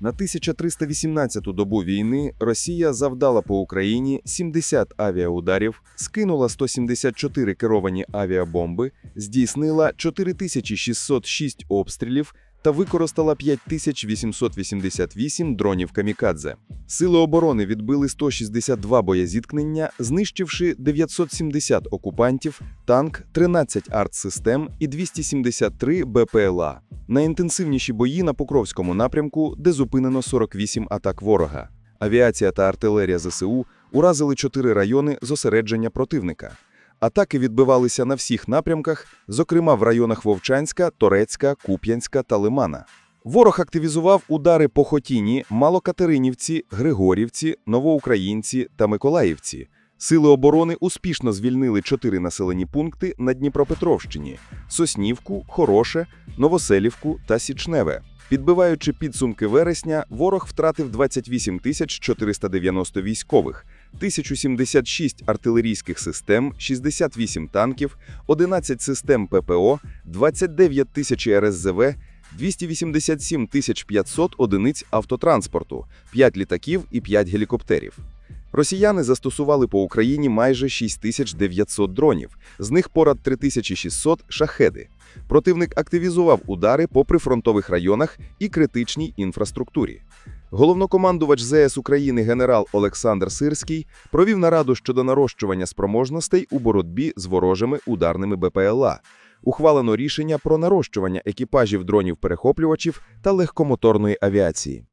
На 1318-ту добу війни Росія завдала по Україні 70 авіаударів, скинула 174 керовані авіабомби, здійснила 4606 обстрілів та використала 5888 дронів камікадзе. Сили оборони відбили 162 боєзіткнення, знищивши 970 окупантів, танк, 13 артсистем і 273 БПЛА. Найінтенсивніші бої на Покровському напрямку, де зупинено 48 атак ворога. Авіація та артилерія ЗСУ уразили чотири райони зосередження противника. Атаки відбивалися на всіх напрямках, зокрема в районах Вовчанська, Торецька, Куп'янська та Лимана. Ворог активізував удари по Хотіні, Малокатеринівці, Григорівці, Новоукраїнці та Миколаївці. Сили оборони успішно звільнили чотири населені пункти на Дніпропетровщині: Соснівку, Хороше, Новоселівку та Січневе. Підбиваючи підсумки вересня, ворог втратив 28 тисяч 490 військових, 1076 артилерійських систем, 68 танків, 11 систем ППО, 29 тисяч РСЗВ, 287 тисяч 500 одиниць автотранспорту, 5 літаків і 5 гелікоптерів. Росіяни застосували по Україні майже 6900 дронів, з них понад 3600 – шахеди. Противник активізував удари по прифронтових районах і критичній інфраструктурі. Головнокомандувач ЗС України генерал Олександр Сирський провів нараду щодо нарощування спроможностей у боротьбі з ворожими ударними БПЛА. Ухвалено рішення про нарощування екіпажів дронів-перехоплювачів та легкомоторної авіації.